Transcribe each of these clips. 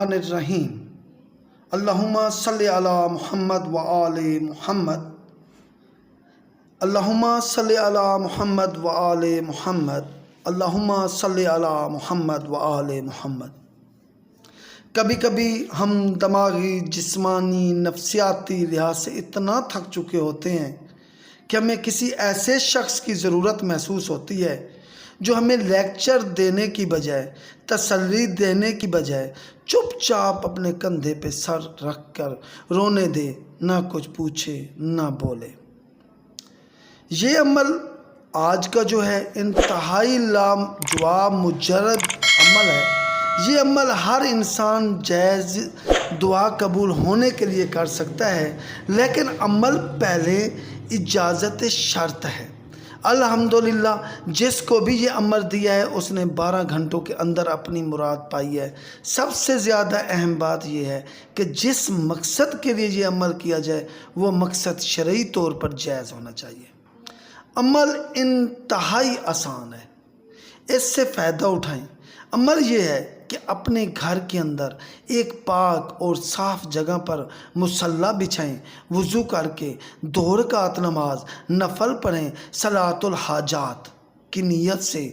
الرحمن الرحیم۔ اللہم صلی علی محمد و آل محمد۔ اللہم صلی علی محمد و آل محمد۔ اللہم صلی علی محمد و آل محمد۔ کبھی کبھی ہم دماغی جسمانی نفسیاتی لحاظ سے اتنا تھک چکے ہوتے ہیں کہ ہمیں کسی ایسے شخص کی ضرورت محسوس ہوتی ہے جو ہمیں لیکچر دینے کی بجائے، تسلی دینے کی بجائے چپ چاپ اپنے کندھے پہ سر رکھ کر رونے دے، نہ کچھ پوچھے، نہ بولے۔ یہ عمل آج کا جو ہے، انتہائی لام جواب مجرد عمل ہے۔ یہ عمل ہر انسان جائز دعا قبول ہونے کے لیے کر سکتا ہے، لیکن عمل پہلے اجازت شرط ہے۔ الحمدللہ، جس کو بھی یہ عمر دیا ہے، اس نے بارہ گھنٹوں کے اندر اپنی مراد پائی ہے۔ سب سے زیادہ اہم بات یہ ہے کہ جس مقصد کے لیے یہ عمل کیا جائے، وہ مقصد شرعی طور پر جائز ہونا چاہیے۔ عمل انتہائی آسان ہے۔ اس سے فائدہ اٹھائیں۔ عمل یہ ہے کہ اپنے گھر کے اندر ایک پاک اور صاف جگہ پر مسلح بچھائیں، وضو کر کے دو رکعت نماز نفل پڑھیں صلاۃ الحاجات کی نیت سے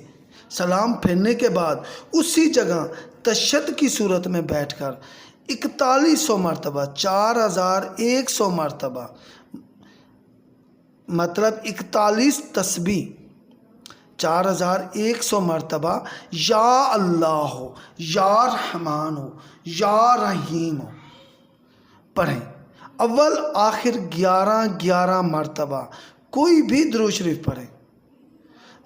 سلام پھیرنے کے بعد اسی جگہ تشد کی صورت میں بیٹھ کر اکتالیس سو مرتبہ، چار ہزار ایک سو مرتبہ مطلب اکتالیس تسبیح چار ہزار ایک سو مرتبہ یا اللہ ہو یا رحمان ہو یا رحیم۔ ہو پڑھیں۔ اول، آخر گیارہ گیارہ مرتبہ، کوئی بھی درو شریف پڑھیں۔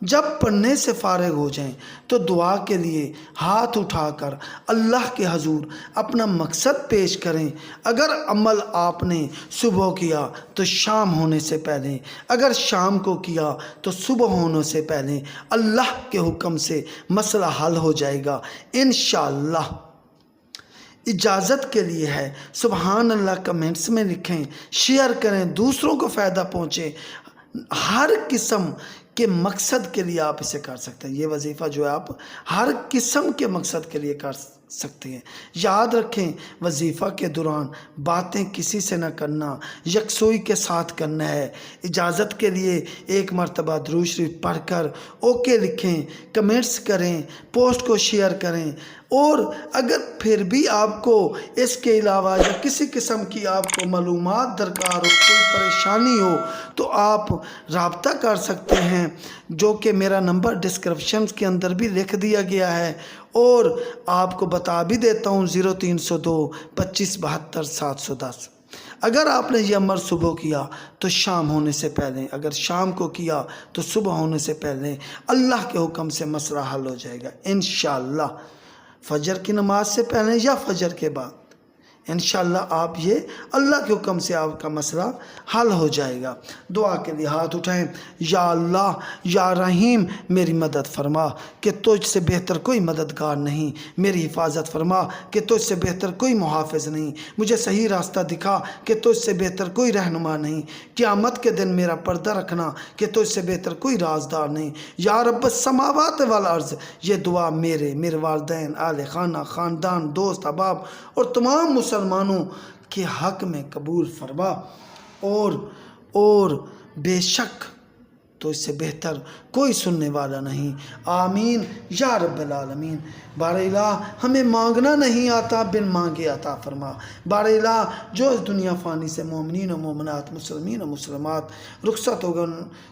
جب پڑھنے سے فارغ ہو جائیں تو دعا کے لیے ہاتھ اٹھا کر اللہ کے حضور اپنا مقصد پیش کریں۔ اگر عمل آپ نے صبح کیا تو شام ہونے سے پہلے، اگر شام کو کیا تو صبح ہونے سے پہلے اللہ کے حکم سے مسئلہ حل ہو جائے گا۔ انشاءاللہ۔ اجازت کے لیے ہے، سبحان اللہ کمنٹس میں لکھیں، شیئر کریں، دوسروں کو فائدہ پہنچے۔ ہر قسم کے مقصد کے لیے آپ اسے کر سکتے ہیں۔ یہ وظیفہ جو ہے آپ ہر قسم کے مقصد کے لیے کر سکتے ہیں۔ یاد رکھیں، وظیفہ کے دوران باتیں کسی سے نہ کرنا، یکسوئی کے ساتھ کرنا ہے۔ اجازت کے لیے ایک مرتبہ شریف پڑھ کر اوکے لکھیں، کمنٹس کریں، پوسٹ کو شیئر کریں۔ اور اگر پھر بھی آپ کو اس کے علاوہ یا کسی قسم کی آپ کو معلومات، درکار ہو، کوئی پریشانی ہو، تو آپ رابطہ کر سکتے ہیں۔ جو کہ میرا نمبر ڈسکرپشن کے اندر بھی لکھ دیا گیا ہے۔ اور آپ کو بتا بھی دیتا ہوں، زیرو تین سو دو، پچیس بہتر، سات سو دس۔ اگر آپ نے یہ عمر صبح کیا تو شام ہونے سے پہلے، اگر شام کو کیا تو صبح ہونے سے پہلے اللہ کے حکم سے مسئلہ حل ہو جائے گا، انشاءاللہ۔ فجر کی نماز سے پہلے یا فجر کے بعد؟ انشاءاللہ آپ یہ اللہ کے حکم سے آپ کا مسئلہ حل ہو جائے گا۔ دعا کے لیے ہاتھ اٹھائیں۔ یا اللہ، یا رحیم، میری مدد فرما کہ تجھ سے بہتر کوئی مددگار نہیں۔ میری حفاظت فرما کہ تجھ سے بہتر کوئی محافظ نہیں۔ مجھے صحیح راستہ دکھا کہ تجھ سے بہتر کوئی رہنما نہیں۔ قیامت کے دن میرا پردہ رکھنا کہ تجھ سے بہتر کوئی رازدار نہیں۔ یا رب، السماوات والارض، یہ دعا میرے میرے والدین، آل خانہ، خاندان، دوست، احباب اور تمام مسلم مسلمانوں کے حق میں قبول فرما اور اور بے شک تو اس سے بہتر کوئی سننے والا نہیں۔ آمین۔ یا رب العالمین۔ بار الہ، ہمیں مانگنا نہیں آتا، بن مانگے عطا فرما۔ بار الہ، جو اس دنیا فانی سے مومنین و مومنات، مسلمین و مسلمات، رخصت ہوگا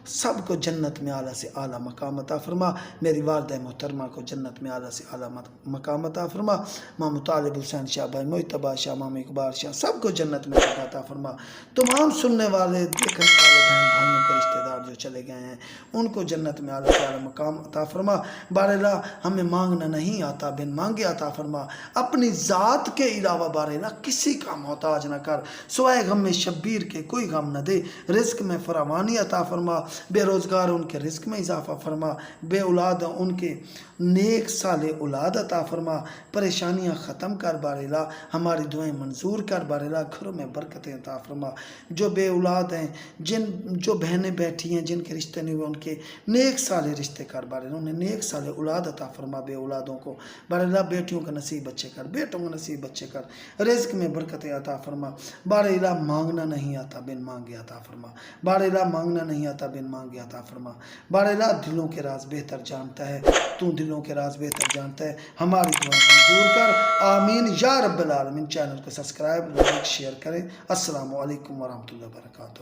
سب کو جنت میں اعلیٰ سے اعلیٰ مقام عطا فرما۔ میری والدہ محترمہ کو جنت میں اعلیٰ سے اعلیٰ مقام عطا فرما۔ مام طالب حسین شاہ بھائی محتبہ شاہ مام اقبال شاہ، سب کو جنت میں عطا فرما۔ تمام سننے والے، دیکھنے والے، بہن بھائیوں کے رشتہ دار جو چلے گئے ہیں ان کو جنت میں اعلیٰ سے اعلیٰ مقام عطا فرما۔ بار اللہ ہمیں مانگنا نہیں آتا، بن مانگے عطا فرما۔ اپنی ذات کے علاوہ بارے نہ کسی کا محتاج نہ کر۔ سوائے غم میں شبیر کے کوئی غم نہ دے۔ رزق میں فراوانی عطا فرما۔ بے روزگار ان کے رزق میں اضافہ فرما۔ بے اولاد ان کے نیک سال اولاد عطا فرما۔ پریشانیاں ختم کر بارلا ہماری دعائیں منظور کر بارلا گھروں میں برکتیں عطا فرما۔ جو بے اولاد ہیں، جن جو بہنیں بیٹھی ہیں، جن کے رشتے نہیں ہوئے، ان کے نیک سالے رشتے کر بارے انہیں نیک سالے اولاد عطا فرما بے اولادوں کو۔ بارے اللہ، بیٹیوں کا نصیب بچے کر، بیٹوں کا نصیب بچے کر۔ رزق میں برکت عطا فرما۔ بارے اللہ، مانگنا نہیں آتا، بن مانگے عطا فرما۔ بارے اللہ، مانگنا نہیں آتا، بن مانگے عطا فرما۔ بارے اللہ، دلوں کے راز بہتر جانتا ہے۔ تو دلوں کے راز بہتر جانتا ہے۔ ہماری دعا منظور کر۔ آمین۔ یا رب العالمین، چینل کو سبسکرائب، لائک، شیئر کریں۔ السلام علیکم ورحمۃ اللہ وبرکاتہ۔